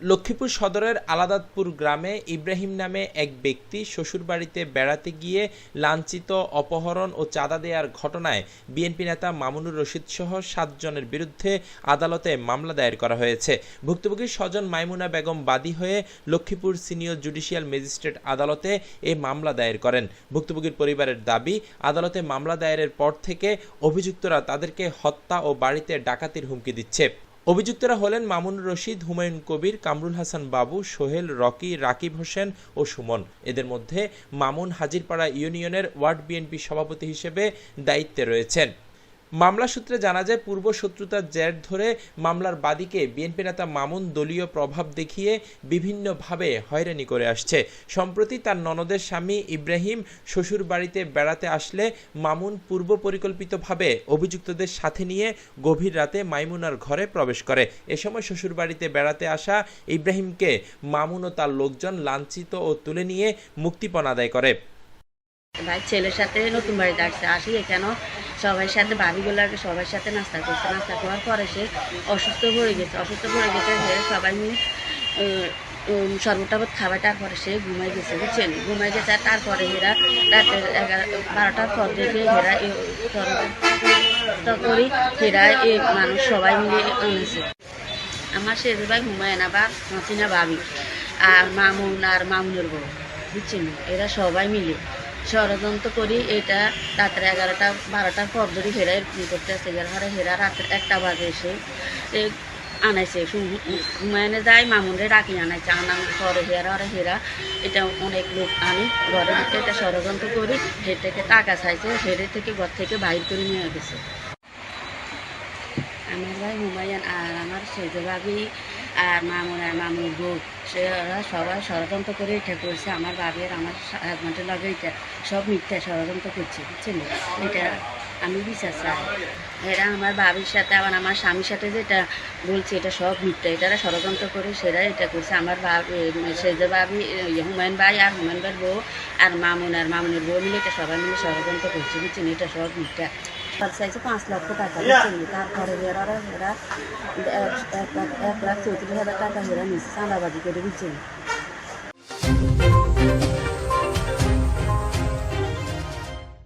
লক্ষ্মীপুর সদরের আলাদাতপুর গ্রামে ইব্রাহিম নামে এক ব্যক্তি শ্বশুরবাড়িতে বেড়াতে গিয়ে লাঞ্ছিত, অপহরণ ও চাঁদা দেওয়ার ঘটনায় বিএনপি নেতা মামুনুর রশিদ সহ সাতজনের বিরুদ্ধে আদালতে মামলা দায়ের করা হয়েছে। ভুক্তভোগী স্বজন মাইমুনা বেগম বাদী হয়ে লক্ষ্মীপুর সিনিয়র জুডিশিয়াল ম্যাজিস্ট্রেট আদালতে এই মামলা দায়ের করেন। ভুক্তভোগীর পরিবারের দাবি, আদালতে মামলা দায়েরের পর থেকে অভিযুক্তরা তাদেরকে হত্যা ও বাড়িতে ডাকাতির হুমকি দিচ্ছে। অভিযুক্তরা হলেন মামুন রশিদ, হুমায়ুন কবির, কামরুল হাসান বাবু, সোহেল, রকি, রাকিব হোসেন ও সুমন। এদের মধ্যে মামুন হাজিরপাড়া ইউনিয়নের ওয়ার্ড বিএনপি সভাপতি হিসেবে দায়িত্বে রয়েছেন। মামলা সূত্রে জানা যায়, পূর্ব শত্রুতার জের ধরে মামলার বাদীকে বিএনপি নেতা মামুন দলীয় প্রভাব দেখিয়ে বিভিন্নভাবে হয়রানি করে আসছে। সম্প্রতি তার ননদের স্বামী ইব্রাহিম শ্বশুর বাড়িতে বেড়াতে আসলে মামুন পূর্ব পরিকল্পিতভাবে অভিযুক্তদের সাথে নিয়ে গভীর রাতে মাইমুনার ঘরে প্রবেশ করে। এ সময় শ্বশুর বাড়িতে বেড়াতে আসা ইব্রাহিমকে মামুন ও তার লোকজন লাঞ্ছিত ও তুলে নিয়ে মুক্তিপণ আদায় করে। ভাই, ছেলের সাথে নতুন বাড়িতে আসছে আসি এখানেও সবার সাথে ভাবিগুলোকে সবার সাথে নাস্তা করছে, নাস্তা করার পরে সে অসুস্থ পড়ে গেছে, অসুস্থ পড়ে গেছে সে সবাই মিলে সর্বটাবত খাবারটার পরে সে ঘুমাই গেছে, বুঝছেন? ঘুমাই গেছে আর তারপরে এরা রাতের এগারো, বারোটার পর থেকে এরা করি এরা এই মানুষ সবাই মিলে এনেছে। আমার শেষ ভাই হুমায়ুন আবার হাসিনা ভাবি, আর মামুন আর মামুনের বউ, বুঝছেন? এরা সবাই মিলে। ষড়যন্ত্র করি, এটা রাত্রে এগারোটা, বারোটার পর ধরে হেরা এরকম করতে আসছে এগারো হারে হেরা রাত্রে একটা বাজে এসে আনাইছে হুমায়ুনে যায়, মামুনরে ডাকি আনাইছে আনানোর পরে হেরা আর হেরা, এটা অনেক লোক আনি ঘরে এটা ষড়যন্ত্র করি, হের থেকে টাকা চাইছে হেরে থেকে ঘর থেকে বাইর করে নিয়ে গেছে। আমার ভাই হুমায়ুন আর আমার সেজ ভাবি আর মামুন আর মামুর বউ। সে ওরা সবাই ষড়যন্ত্র করে এটা করছে। আমার ভাবি আর আমার হাজব্যান্ডের লগে এটা সব মিথ্যা ষড়যন্ত্র করছে, বুঝছেন এটা আমি বিশ্বাস চাই এরা আমার ভাবির সাথে আবার আমার স্বামীর সাথে যেটা বলছে, এটা সব মিথ্যা। এটারা ষড়যন্ত্র করে সেরা এটা করছে। আমার সেজ ভাবি ইয়ে হুমায়ুন ভাই আর হুমায়ুন ভাইয়ের বউ আর মামুন আর মামুনের বউ মিলে এটা সবাই মিলে ষড়যন্ত্র করছে, বুঝছেন এটা সব মিথ্যা। তার চাইছে পাঁচ লক্ষ টাকা বুঝছেন তারপরে এরা এরা এক লাখ এক লাখ চৌত্রিশ হাজার টাকা হেরা নিচ্ছে চাঁদাবাজি করে বুঝছেন